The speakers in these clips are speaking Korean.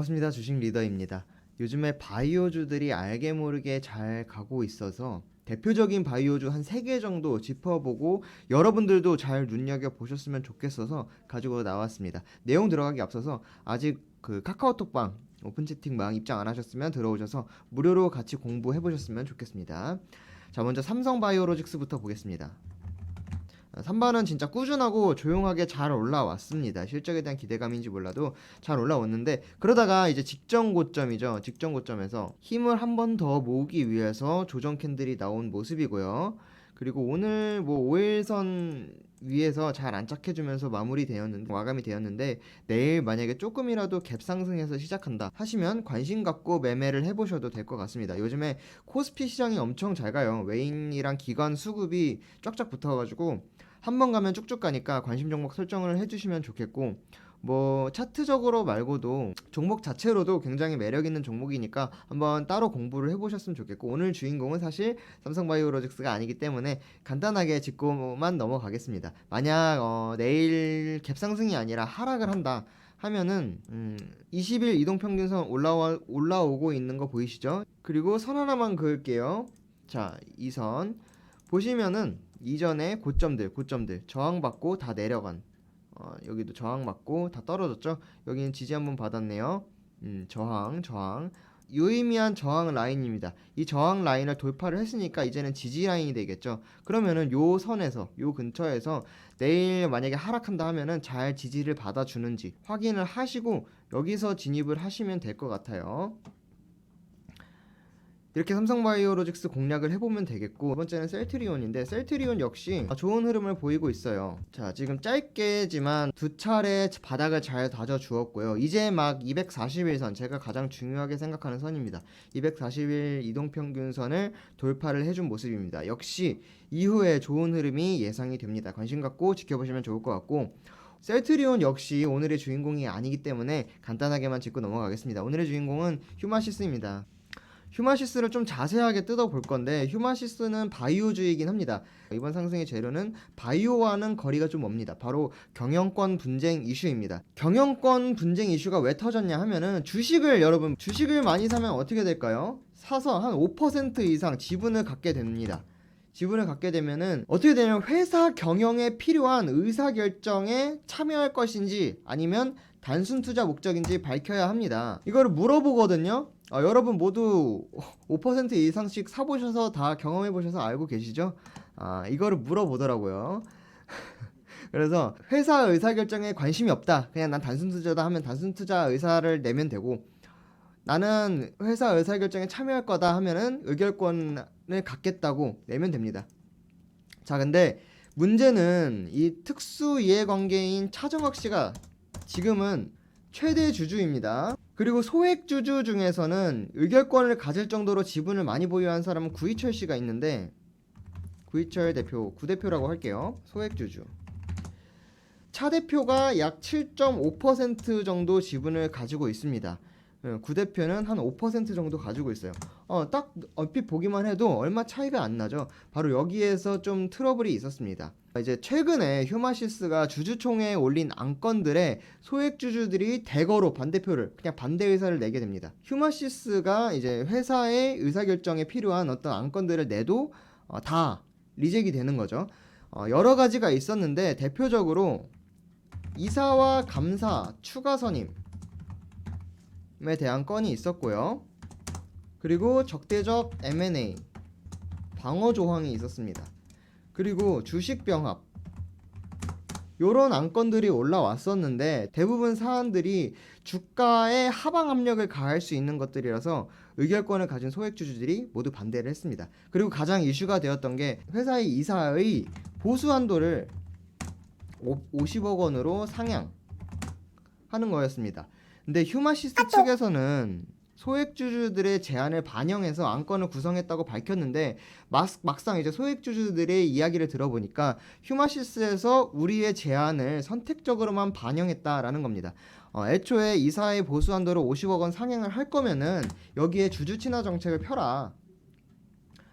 반갑습니다. 주식 리더입니다. 요즘에 바이오주들이 알게 모르게 잘 가고 있어서 대표적인 바이오주 한 3개 정도 짚어보고 여러분들도 잘 눈여겨보셨으면 좋겠어서 가지고 나왔습니다. 내용 들어가기 앞서서 아직 그 카카오톡방 오픈 채팅방 입장 안 하셨으면 들어오셔서 무료로 같이 공부해 보셨으면 좋겠습니다. 자, 먼저 삼성 바이오로직스부터 보겠습니다. 3번은 진짜 꾸준하고 조용하게 잘 올라왔습니다. 실적에 대한 기대감인지 몰라도 잘 올라왔는데 그러다가 이제 직전 고점이죠. 직전 고점에서 힘을 한 번 더 모으기 위해서 조정 캔들이 나온 모습이고요. 그리고 오늘 뭐 5일선 위에서 잘 안착해주면서 마무리되었는데 마감이 되었는데 내일 만약에 조금이라도 갭 상승해서 시작한다 하시면 관심 갖고 매매를 해보셔도 될 것 같습니다. 요즘에 코스피 시장이 엄청 잘 가요. 외인이랑 기관 수급이 쫙쫙 붙어가지고 한 번 가면 쭉쭉 가니까 관심 종목 설정을 해주시면 좋겠고 뭐 차트적으로 말고도 종목 자체로도 굉장히 매력 있는 종목이니까 한번 따로 공부를 해보셨으면 좋겠고 오늘 주인공은 사실 삼성바이오로직스가 아니기 때문에 간단하게 짚고만 넘어가겠습니다. 만약 어, 내일 갭상승이 아니라 하락을 한다. 하면은 음, 20일 이동평균선 올라와 올라오고 있는 거 보이시죠? 그리고 선 하나만 그을게요. 자, 이 선 보시면은 이전에 고점들, 고점들 저항받고 다 내려간 어, 여기도 저항받고 다 떨어졌죠? 여기는 지지 한번 받았네요. 음, 저항, 저항. 유의미한 저항 라인입니다. 이 저항 라인을 돌파를 했으니까 이제는 지지 라인이 되겠죠. 그러면은 요 선에서 요 근처에서 내일 만약에 하락한다 하면은 잘 지지를 받아주는지 확인을 하시고 여기서 진입을 하시면 될 것 같아요. 이렇게 삼성바이오로직스 공략을 해보면 되겠고 두 번째는 셀트리온인데 셀트리온 역시 좋은 흐름을 보이고 있어요. 자 지금 짧게지만 두 차례 바닥을 잘 다져 주었고요. 이제 막 241선 제가 가장 중요하게 생각하는 선입니다. 241 이동평균선을 돌파를 해준 모습입니다. 역시 이후에 좋은 흐름이 예상이 됩니다. 관심 갖고 지켜보시면 좋을 것 같고 셀트리온 역시 오늘의 주인공이 아니기 때문에 간단하게만 짚고 넘어가겠습니다. 오늘의 주인공은 휴마시스입니다 휴마시스를 좀 자세하게 뜯어볼 건데 휴마시스는 바이오주이긴 합니다. 이번 상승의 재료는 바이오와는 거리가 좀 멉니다. 바로 경영권 분쟁 이슈입니다. 경영권 분쟁 이슈가 왜 터졌냐 하면은 주식을 여러분 주식을 많이 사면 어떻게 될까요? 사서 한 5% 이상 지분을 갖게 됩니다. 지분을 갖게 되면은 어떻게 되냐면 회사 경영에 필요한 의사 결정에 참여할 것인지 아니면 단순 투자 목적인지 밝혀야 합니다. 이거를 물어보거든요. 아, 여러분 모두 5% 이상씩 사보셔서 다 경험해보셔서 알고 계시죠? 아, 이거를 물어보더라고요. 그래서 회사 의사결정에 관심이 없다. 그냥 난 단순 투자다 하면 단순 투자 의사를 내면 되고 나는 회사 의사결정에 참여할 거다 하면은 의결권 을 갖겠다고 내면 됩니다. 자, 근데 문제는 이 특수 이해관계인 차정학 씨가 지금은 최대 주주입니다. 그리고 소액 주주 중에서는 의결권을 가질 정도로 지분을 많이 보유한 사람은 구이철 씨가 있는데 구이철 대표, 구대표라고 할게요. 소액 주주. 차 대표가 약 7.5% 정도 지분을 가지고 있습니다. 예, 구 대표는 한 5% 정도 가지고 있어요. 어, 딱 얼핏 보기만 해도 얼마 차이가 안 나죠. 바로 여기에서 좀 트러블이 있었습니다. 이제 최근에 휴마시스가 주주총회에 올린 안건들에 소액 주주들이 대거로 반대표를 그냥 반대 의사를 내게 됩니다. 휴마시스가 이제 회사의 의사결정에 필요한 어떤 안건들을 내도 어, 다 리젝이 되는 거죠. 어, 여러 가지가 있었는데 대표적으로 이사와 감사 추가 선임 에 대한 건이 있었고요. 그리고 적대적 M&A 방어 조항이 있었습니다. 그리고 주식 병합 요런 안건들이 올라왔었는데 대부분 사안들이 주가에 하방 압력을 가할 수 있는 것들이라서 의결권을 가진 소액 주주들이 모두 반대를 했습니다. 그리고 가장 이슈가 되었던 게 회사의 이사의 보수 한도를 50억 원으로 상향하는 거였습니다. 근데 휴마시스 측에서는 소액주주들의 제안을 반영해서 안건을 구성했다고 밝혔는데 막, 상 이제 소액주주들의 이야기를 들어보니까 휴마시스에서 우리의 제안을 선택적으로만 반영했다라는 겁니다. 어, 애초에 이사의 보수 한도를 50억 원 상향을 할 거면은 여기에 주주 친화 정책을 펴라.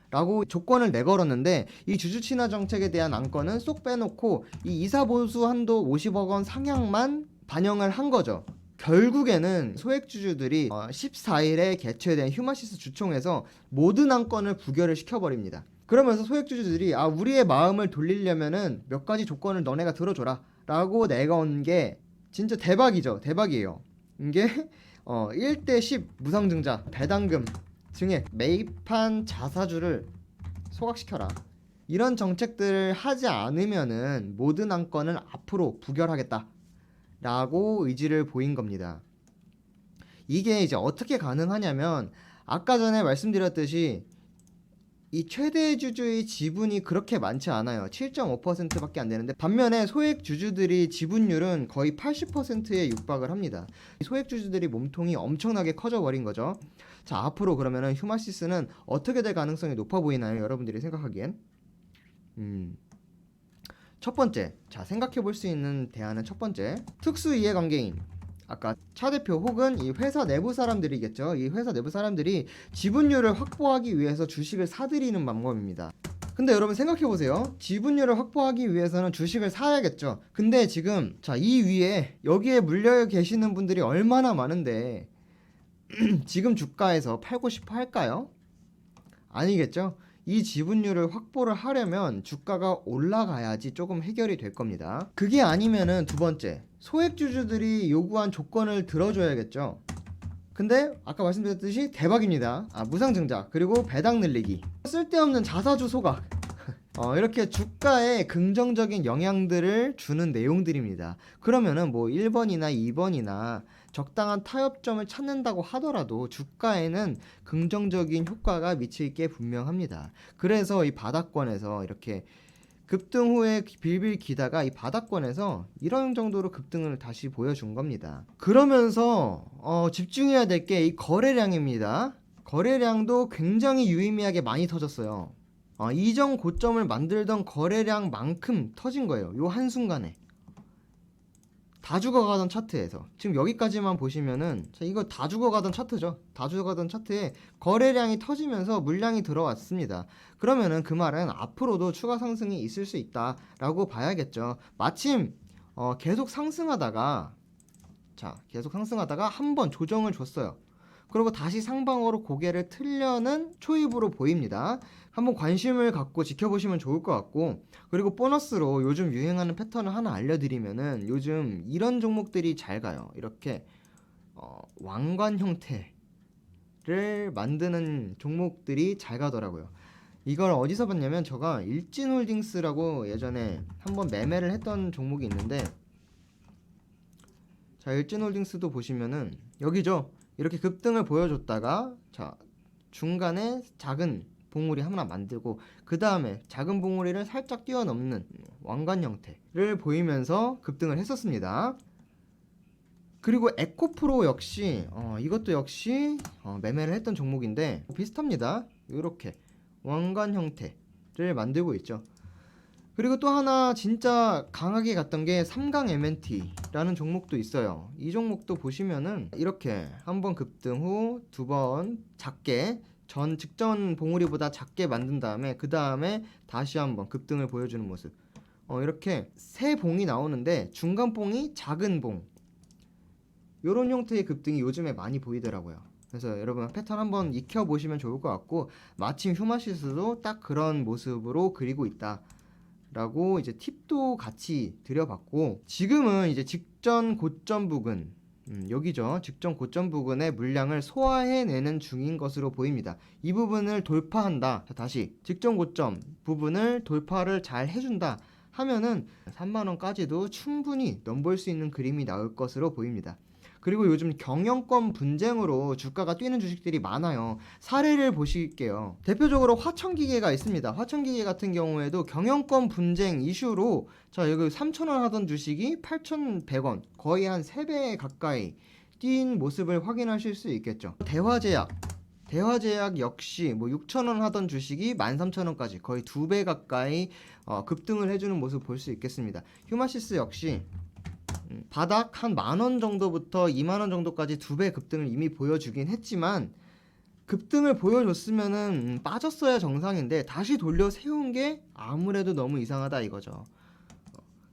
라고 조건을 내걸었는데 이 주주 친화 정책에 대한 안건은 쏙 빼놓고 이 이사 보수 한도 50억 원 상향만 반영을 한 거죠. 결국에는 소액주주들이 어, 14일에 개최된 휴마시스 주총에서 모든 안건을 부결을 시켜버립니다. 그러면서 소액주주들이 아 우리의 마음을 돌리려면은 몇 가지 조건을 너네가 들어줘라. 라고 내건 게 진짜 대박이죠. 대박이에요. 이게 어 1대 10 무상증자 배당금 증액 매입한 자사주를 소각시켜라. 이런 정책들을 하지 않으면은 모든 안건을 앞으로 부결하겠다 라고 의지를 보인 겁니다. 이게 이제 어떻게 가능하냐면 아까 전에 말씀드렸듯이 이 최대 주주의 지분이 그렇게 많지 않아요. 7.5%밖에 안 되는데 반면에 소액 주주들이 지분율은 거의 80%에 육박을 합니다. 이 소액 주주들이 몸통이 엄청나게 커져 버린 거죠. 자, 앞으로 그러면은 휴마시스는 어떻게 될 가능성이 높아 보이나요? 여러분들이 생각하기엔? 음. 첫 번째, 자 생각해 볼 수 있는 대안은 첫 번째, 특수 이해관계인. 아까 차 대표 혹은 이 회사 내부 사람들이겠죠. 이 회사 내부 사람들이 지분율을 확보하기 위해서 주식을 사들이는 방법입니다. 근데 여러분 생각해 보세요. 지분율을 확보하기 위해서는 주식을 사야겠죠. 근데 지금 자 이 위에 여기에 물려 계시는 분들이 얼마나 많은데 지금 주가에서 팔고 싶어 할까요? 아니겠죠. 이 지분율을 확보를 하려면 주가가 올라가야지 조금 해결이 될 겁니다. 그게 아니면은 두 번째, 소액주주들이 요구한 조건을 들어줘야겠죠. 근데 아까 말씀드렸듯이 대박입니다. 아, 무상증자 그리고 배당 늘리기, 쓸데없는 자사주 소각. 어, 이렇게 주가에 긍정적인 영향들을 주는 내용들입니다. 그러면은 뭐 1번이나 2번이나 적당한 타협점을 찾는다고 하더라도 주가에는 긍정적인 효과가 미칠 게 분명합니다. 그래서 이 바닥권에서 이렇게 급등 후에 빌빌 기다가 이 바닥권에서 이런 정도로 급등을 다시 보여준 겁니다. 그러면서 어, 집중해야 될 게 이 거래량입니다. 거래량도 굉장히 유의미하게 많이 터졌어요. 어, 이전 고점을 만들던 거래량만큼 터진 거예요. 요 한순간에. 다 죽어가던 차트에서 지금 여기까지만 보시면은 자, 이거 다 죽어가던 차트죠. 다 죽어가던 차트에 거래량이 터지면서 물량이 들어왔습니다. 그러면은 그 말은 앞으로도 추가 상승이 있을 수 있다라고 봐야겠죠. 마침 어, 계속 상승하다가 자 계속 상승하다가 한 번 조정을 줬어요. 그리고 다시 상방으로 고개를 틀려는 초입으로 보입니다. 한번 관심을 갖고 지켜보시면 좋을 것 같고 그리고 보너스로 요즘 유행하는 패턴을 하나 알려드리면은 요즘 이런 종목들이 잘 가요. 이렇게 어, 왕관 형태를 만드는 종목들이 잘 가더라고요. 이걸 어디서 봤냐면 제가 일진홀딩스라고 예전에 한번 매매를 했던 종목이 있는데 자 일진홀딩스도 보시면은 여기죠. 이렇게 급등을 보여줬다가 자 중간에 작은 봉우리 하나 만들고 그 다음에 작은 봉우리를 살짝 뛰어넘는 왕관 형태를 보이면서 급등을 했었습니다. 그리고 에코프로 역시 어, 이것도 역시 어, 매매를 했던 종목인데 비슷합니다. 이렇게 왕관 형태를 만들고 있죠. 그리고 또 하나 진짜 강하게 갔던 게 삼강 MNT라는 종목도 있어요. 이 종목도 보시면은 이렇게 한 번 급등 후 두 번 작게 전 직전 봉우리보다 작게 만든 다음에 그 다음에 다시 한번 급등을 보여주는 모습. 어, 이렇게 세 봉이 나오는데 중간 봉이 작은 봉. 이런 형태의 급등이 요즘에 많이 보이더라고요. 그래서 여러분 패턴 한번 익혀 보시면 좋을 것 같고 마침 휴마시스도 딱 그런 모습으로 그리고 있다. 라고 이제 팁도 같이 드려봤고 지금은 이제 직전 고점 부근 음, 여기죠. 직전 고점 부근의 물량을 소화해내는 중인 것으로 보입니다. 이 부분을 돌파한다. 자, 다시 직전 고점 부분을 돌파를 잘 해준다 하면은 3만원까지도 충분히 넘볼 수 있는 그림이 나올 것으로 보입니다 그리고 요즘 경영권 분쟁으로 주가가 뛰는 주식들이 많아요. 사례를 보실게요. 대표적으로 화천기계가 있습니다. 화천기계 같은 경우에도 경영권 분쟁 이슈로 자 여기 3,000원 하던 주식이 8,100원 거의 한 3배 가까이 뛴 모습을 확인하실 수 있겠죠. 대화제약 대화제약 역시 뭐 6,000원 하던 주식이 13,000원까지 거의 2배 가까이 어, 급등을 해주는 모습 볼 수 있겠습니다. 휴마시스 역시 음, 바닥 한 만 원 정도부터 2만 원 정도까지 두 배 급등을 이미 보여주긴 했지만 급등을 보여줬으면은 음, 빠졌어야 정상인데 다시 돌려 세운 게 아무래도 너무 이상하다 이거죠.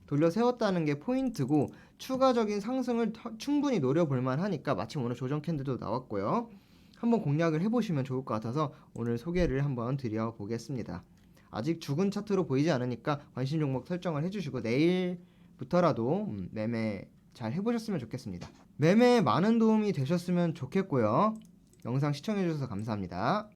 돌려 세웠다는 게 포인트고 추가적인 상승을 터- 충분히 노려볼 만하니까 마침 오늘 조정 캔들도 나왔고요. 한번 공략을 해보시면 좋을 것 같아서 오늘 소개를 한번 드려보겠습니다. 아직 죽은 차트로 보이지 않으니까 관심 종목 설정을 해주시고 내일 부터라도 음, 매매 잘 해보셨으면 좋겠습니다. 매매에 많은 도움이 되셨으면 좋겠고요. 영상 시청해주셔서 감사합니다.